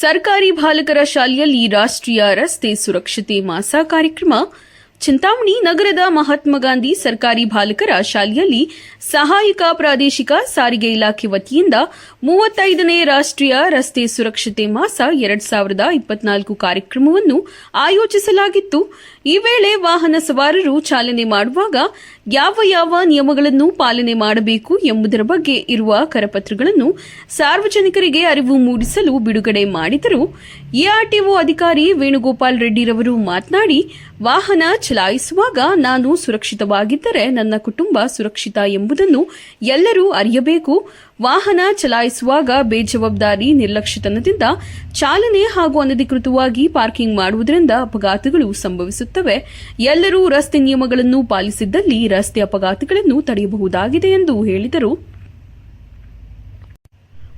ಸರ್ಕಾರಿ ಬಾಲಕರ ಶಾಲೆಯಲ್ಲಿ ರಾಷ್ಟ್ರೀಯ ರಸ್ತೆ ಸುರಕ್ಷತೆ ಮಾಸ ಕಾರ್ಯಕ್ರಮ ಚಿಂತಾಮಣಿ ನಗರದ ಮಹಾತ್ಮ ಗಾಂಧಿ ಸರ್ಕಾರಿ ಬಾಲಕರ ಶಾಲೆಯಲ್ಲಿ ಸಹಾಯಕ ಪ್ರಾದೇಶಿಕ ಸಾರಿಗೆ ಇಲಾಖೆ ವತಿಯಿಂದ ಮೂವತ್ತೈದನೇ ರಾಷ್ಟ್ರೀಯ ರಸ್ತೆ ಸುರಕ್ಷತೆ ಮಾಸ ಎರಡ್ ಸಾವಿರದ ಇಪ್ಪತ್ನಾಲ್ಕು ಕಾರ್ಯಕ್ರಮವನ್ನು ಆಯೋಜಿಸಲಾಗಿತ್ತು. ಈ ವೇಳೆ ವಾಹನ ಸವಾರರು ಚಾಲನೆ ಮಾಡುವಾಗ ಯಾವ ಯಾವ ನಿಯಮಗಳನ್ನು ಪಾಲನೆ ಮಾಡಬೇಕು ಎಂಬುದರ ಬಗ್ಗೆ ಇರುವ ಕರಪತ್ರಗಳನ್ನು ಸಾರ್ವಜನಿಕರಿಗೆ ಅರಿವು ಮೂಡಿಸಲು ಬಿಡುಗಡೆ ಮಾಡಿದರು. ಎಆರ್ಟಿಒ ಅಧಿಕಾರಿ ವೇಣುಗೋಪಾಲ್ ರೆಡ್ಡಿರವರು ಮಾತನಾಡಿ, ವಾಹನ ಚಲಾಯಿಸುವಾಗ ನಾನು ಸುರಕ್ಷಿತವಾಗಿದ್ದರೆ ನನ್ನ ಕುಟುಂಬ ಸುರಕ್ಷಿತ ಎಂಬುದನ್ನು ಎಲ್ಲರೂ ಅರಿಯಬೇಕು. ವಾಹನ ಚಲಾಯಿಸುವಾಗ ಬೇಜವಾಬ್ದಾರಿ ನಿರ್ಲಕ್ಷ್ಯತನದಿಂದ ಚಾಲನೆ ಹಾಗೂ ಅನಧಿಕೃತವಾಗಿ ಪಾರ್ಕಿಂಗ್ ಮಾಡುವುದರಿಂದ ಅಪಘಾತಗಳು ಸಂಭವಿಸುತ್ತವೆ. ಎಲ್ಲರೂ ರಸ್ತೆ ನಿಯಮಗಳನ್ನು ಪಾಲಿಸಿದ್ದಲ್ಲಿ ರಸ್ತೆ ಅಪಘಾತಗಳನ್ನು ತಡೆಯಬಹುದಾಗಿದೆ ಎಂದು ಹೇಳಿದರು.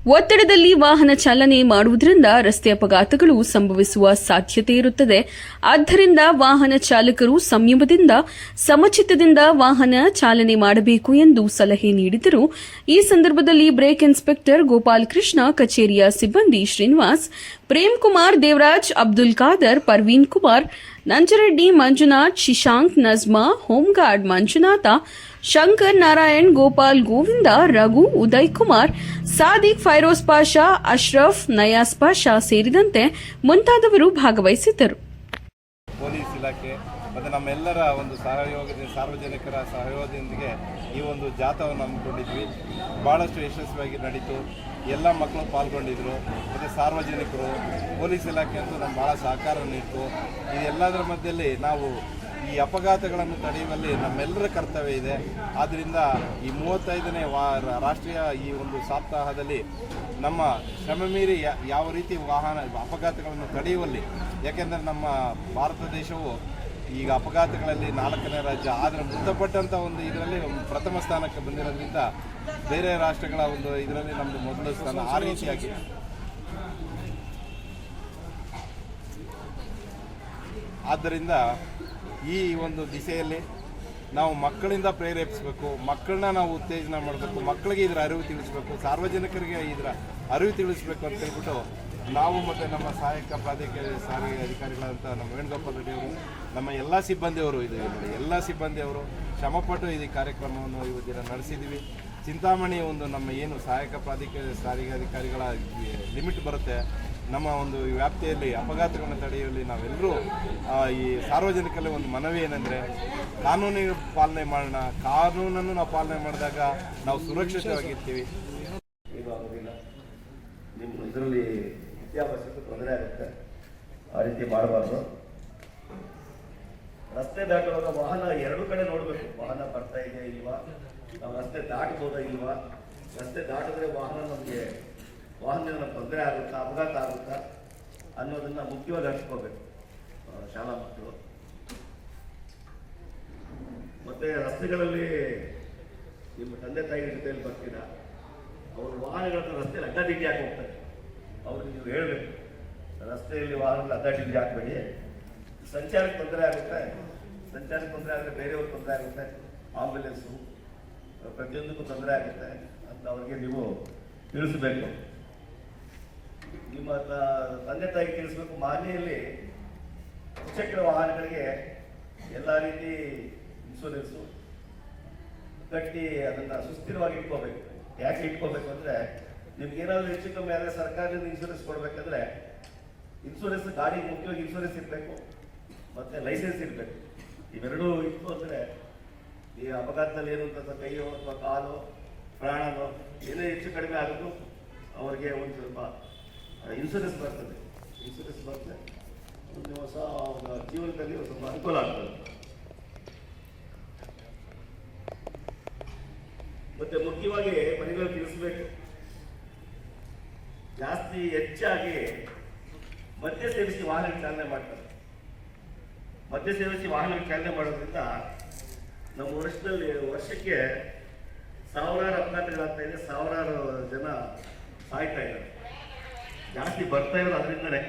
ಒತ್ತಡದಲ್ಲಿ ವಾಹನ ಚಾಲನೆ ಮಾಡುವುದರಿಂದ ರಸ್ತೆ ಅಪಘಾತಗಳು ಸಂಭವಿಸುವ ಸಾಧ್ಯತೆ ಇರುತ್ತದೆ. ಆದ್ದರಿಂದ ವಾಹನ ಚಾಲಕರು ಸಂಯಮದಿಂದ, ಸಮಚಿತ್ತದಿಂದ ವಾಹನ ಚಾಲನೆ ಮಾಡಬೇಕು ಎಂದು ಸಲಹೆ ನೀಡಿದರು. ಈ ಸಂದರ್ಭದಲ್ಲಿ ಬ್ರೇಕ್ ಇನ್ಸ್ಪೆಕ್ಟರ್ ಗೋಪಾಲ್ ಕೃಷ್ಣ ಕಚೇರಿಯ ಸಿಬ್ಬಂದಿ ಶ್ರೀನಿವಾಸ್ ಪ್ರೇಮ್ ಕುಮಾರ್ ದೇವರಾಜ್, ಅಬ್ದುಲ್ ಖಾದರ್ ಪರ್ವೀನ್ ಕುಮಾರ್ ನಂಜರೆಡ್ಡಿ ಮಂಜುನಾಥ್, ಶಿಶಾಂಕ್ ನಜ್ಮಾ, ಹೋಮ್ಗಾರ್ಡ್ ಮಂಜುನಾಥ ಶಂಕರ್ ನಾರಾಯಣ್, ಗೋಪಾಲ್ ಗೋವಿಂದ, ರಘು ಉದಯ್ ಕುಮಾರ್, ಸಾದಿಕ್ ಫೈರೋಜ್ ಪಾಷಾ, ಅಶ್ರಫ್ ನಯಾಸ್ ಪಾಷಾ ಸೇರಿದಂತೆ ಮುಂತಾದವರು ಭಾಗವಹಿಸಿದ್ದರು. ಪೊಲೀಸ್ ಇಲಾಖೆ ಮತ್ತು ನಮ್ಮೆಲ್ಲರ ಒಂದು ಸಹಯೋಗದಿಂದ ಸಾರ್ವಜನಿಕರ ಸಹಯೋಗದೊಂದಿಗೆ ಈ ಒಂದು ಜಾಥಾವನ್ನು ಹಮ್ಮಿಕೊಂಡಿದ್ವಿ. ಭಾಳಷ್ಟು ಯಶಸ್ವಿಯಾಗಿ ನಡೀತು. ಎಲ್ಲ ಮಕ್ಕಳು ಪಾಲ್ಗೊಂಡಿದ್ರು. ಮತ್ತು ಸಾರ್ವಜನಿಕರು, ಪೊಲೀಸ್ ಇಲಾಖೆ ಅಂತೂ ನಮ್ಗೆ ಭಾಳ ಸಹಕಾರ ನೀಡಿತು. ಇದೆಲ್ಲದರ ಮಧ್ಯದಲ್ಲಿ ನಾವು ಈ ಅಪಘಾತಗಳನ್ನು ತಡೆಯುವಲ್ಲಿ ನಮ್ಮೆಲ್ಲರ ಕರ್ತವ್ಯ ಇದೆ. ಆದ್ದರಿಂದ ಈ ಮೂವತ್ತೈದನೇ ವಾ, ರಾಷ್ಟ್ರೀಯ ಈ ಒಂದು ಸಪ್ತಾಹದಲ್ಲಿ ನಮ್ಮ ಶ್ರಮ ಮೀರಿ ಯಾವ ರೀತಿ ವಾಹನ, ಅಪಘಾತಗಳನ್ನು ತಡೆಯುವಲ್ಲಿ, ಯಾಕೆಂದರೆ ನಮ್ಮ ಭಾರತ ದೇಶವು ಈಗ ಅಪಘಾತಗಳಲ್ಲಿ ನಾಲ್ಕನೇ ರಾಜ್ಯ, ಆದರೆ ಮೃತಪಟ್ಟಂಥ ಒಂದು ಇದರಲ್ಲಿ ಪ್ರಥಮ ಸ್ಥಾನಕ್ಕೆ ಬಂದಿರೋದ್ರಿಂದ ಬೇರೆ ರಾಷ್ಟ್ರಗಳ ಒಂದು ಇದರಲ್ಲಿ ನಮ್ಮದು ಮೊದಲ ಸ್ಥಾನ ಆ ರೀತಿಯಾಗಿ ಆದ್ದರಿಂದ ಈ ಒಂದು ದಿಸೆಯಲ್ಲಿ ನಾವು ಮಕ್ಕಳಿಂದ ಪ್ರೇರೇಪಿಸಬೇಕು, ಮಕ್ಕಳನ್ನ ನಾವು ಉತ್ತೇಜನ ಮಾಡಬೇಕು, ಮಕ್ಕಳಿಗೆ ಇದರ ಅರಿವು ತಿಳಿಸ್ಬೇಕು, ಸಾರ್ವಜನಿಕರಿಗೆ ಇದರ ಅರಿವು ತಿಳಿಸ್ಬೇಕು ಅಂತ ಹೇಳ್ಬಿಟ್ಟು ನಾವು ಮತ್ತು ನಮ್ಮ ಸಹಾಯಕ ಪ್ರಾಧಿಕಾರ ಸಾರಿಗೆ ಅಧಿಕಾರಿಗಳಂತ ನಮ್ಮ ವೇಣುಗೋಪಾಲ್ ರೆಡ್ಡಿ ಅವರು, ನಮ್ಮ ಎಲ್ಲ ಸಿಬ್ಬಂದಿಯವರು ಇದು ನೋಡಿ, ಎಲ್ಲ ಸಿಬ್ಬಂದಿಯವರು ಶ್ರಮಪಟ್ಟು ಈ ಕಾರ್ಯಕ್ರಮವನ್ನು ಇವತ್ತು ದಿನ ನಡೆಸಿದ್ದೀವಿ. ಚಿಂತಾಮಣಿ ಒಂದು ನಮ್ಮ ಏನು ಸಹಾಯಕ ಪ್ರಾಧಿಕಾರ ಸಾರಿಗೆ ಅಧಿಕಾರಿಗಳ ಲಿಮಿಟ್ ಬರುತ್ತೆ ನಮ್ಮ ಒಂದು ವ್ಯಾಪ್ತಿಯಲ್ಲಿ ಅಪಘಾತಗಳನ್ನು ತಡೆಯುವಲ್ಲಿ ನಾವೆಲ್ಲರೂ ಈ ಸಾರ್ವಜನಿಕರಲ್ಲಿ ಒಂದು ಮನವಿ ಏನಂದರೆ, ಕಾನೂನಿನ ಪಾಲನೆ ಮಾಡೋಣ. ಕಾನೂನನ್ನು ನಾವು ಪಾಲನೆ ಮಾಡಿದಾಗ ನಾವು ಸುರಕ್ಷಿತವಾಗಿರ್ತೀವಿ. ನಿಮ್ಮ ಇದರಲ್ಲಿ ವಿದ್ಯಾಭ್ಯಾಸಕ್ಕೆ ತೊಂದರೆ ಆಗುತ್ತೆ. ಆ ರೀತಿ ಮಾಡಬಾರ್ದು. ರಸ್ತೆ ದಾಟುವಾಗ ವಾಹನ ಎರಡು ಕಡೆ ನೋಡಬೇಕು. ವಾಹನ ಬರ್ತಾ ಇದೆಯಾ ಇಲ್ವಾ? ನಾವು ರಸ್ತೆ ದಾಟಬಹುದಾ ಇಲ್ವಾ? ರಸ್ತೆ ದಾಟಿದ್ರೆ ವಾಹನ ನಮಗೆ ನಮ್ಗೆ ತೊಂದರೆ ಆಗುತ್ತಾ, ಅಪಘಾತ ಆಗುತ್ತಾ ಅನ್ನೋದನ್ನ ಮುಖ್ಯವಾಗಿ ಹಚ್ಕೋಬೇಕು ಶಾಲಾ ಮಕ್ಕಳು. ಮತ್ತೆ ರಸ್ತೆಗಳಲ್ಲಿ ನಿಮ್ಮ ತಂದೆ ತಾಯಿ ಜೊತೆಯಲ್ಲಿ ಬರ್ತೀರಾ? ಅವರು ವಾಹನಗಳನ್ನ ರಸ್ತೆಯಲ್ಲಿ ಅಡ್ಡಾದಿಡ್ಡಿ ಹಾಕಿ ಹೋಗ್ತಾರೆ. ಅವ್ರಿಗೆ ನೀವು ಹೇಳಬೇಕು, ರಸ್ತೆಯಲ್ಲಿ ವಾಹನಗಳು ಅಡ್ಡಾದಿಡ್ಡಿ ಹಾಕಬೇಡಿ. ಸಂಚಾರಕ್ಕೆ ತೊಂದರೆ ಆಗುತ್ತೆ, ಸಂಚಾರಕ್ಕೆ ತೊಂದರೆ ಆದರೆ ಬೇರೆಯವ್ರಿಗೆ ತೊಂದರೆ ಆಗುತ್ತೆ, ಆಂಬುಲೆನ್ಸು, ಪ್ರತಿಯೊಂದಕ್ಕೂ ತೊಂದರೆ ಆಗುತ್ತೆ ಅಂತ ಅವ್ರಿಗೆ ನೀವು ತಿಳಿಸ್ಬೇಕು. ನಿಮ್ಮ ತಂದೆ ತಾಯಿ ತಿಳಿಸ್ಬೇಕು ಮಾನ್ಯಲ್ಲಿ ದ್ವಿಚಕ್ರ ವಾಹನಗಳಿಗೆ ಎಲ್ಲ ರೀತಿ ಇನ್ಶೂರೆನ್ಸು ಕಟ್ಟಿ ಅದನ್ನ ಸುಸ್ಥಿರವಾಗಿ ಇಟ್ಕೋಬೇಕು. ಯಾಕೆ ಇಟ್ಕೋಬೇಕು ಅಂದ್ರೆ ನಿಮ್ಗೆ ಏನಾದರೂ ಹೆಚ್ಚು ಕಮ್ಮಿ ಆದರೆ ಸರ್ಕಾರದಿಂದ ಇನ್ಶೂರೆನ್ಸ್ ಕೊಡಬೇಕಂದ್ರೆ ಇನ್ಶೂರೆನ್ಸ್ ಗಾಡಿ ಮುಖ್ಯವಾಗಿ ಇನ್ಶೂರೆನ್ಸ್ ಇರಬೇಕು, ಮತ್ತೆ ಲೈಸೆನ್ಸ್ ಇರಬೇಕು. ಇವೆರಡೂ ಇತ್ತು ಅಂದ್ರೆ ಈ ಅಪಘಾತದಲ್ಲಿ ಏನು ಅಂತ ಕೈಯೋ ಅಥವಾ ಕಾಲು, ಪ್ರಾಣನೋ ಏನೇ ಹೆಚ್ಚು ಕಡಿಮೆ ಆಗೋದು ಅವರಿಗೆ ಒಂದು ಸ್ವಲ್ಪ ಇನ್ಶೂರೆನ್ಸ್ ಬರ್ತದೆ. ಇನ್ಸೂರೆನ್ಸ್ ಬರ್ತದೆ. ಒಂದು ಹೊಸ ಜೀವನದಲ್ಲಿ ಸ್ವಲ್ಪ ಅನುಕೂಲ ಆಗ್ತದೆ. ಮತ್ತೆ ಮುಖ್ಯವಾಗಿ ಮನೆಗಳು ತಿಳಿಸ್ಬೇಕು. ಜಾಸ್ತಿ ಹೆಚ್ಚಾಗಿ ಮದ್ಯ ಸೇವಿಸಿ ವಾಹನ ಚಾಲನೆ ಮಾಡ್ತಾರೆ. ಮದ್ಯ ಸೇವಿಸಿ ವಾಹನ ಚಾಲನೆ ಮಾಡೋದ್ರಿಂದ ನಮ್ಮ ವರ್ಷದಲ್ಲಿ, ವರ್ಷಕ್ಕೆ ಸಾವಿರಾರು ಅಪಘಾತಗಳಾಗ್ತಾ ಇದೆ, ಸಾವಿರಾರು ಜನ ಸಾಯ್ತಾ ಇದ್ದಾರೆ. ಜಾಸ್ತಿ ಬರ್ತಾ ಇರೋದು ಅದರಿಂದನೇ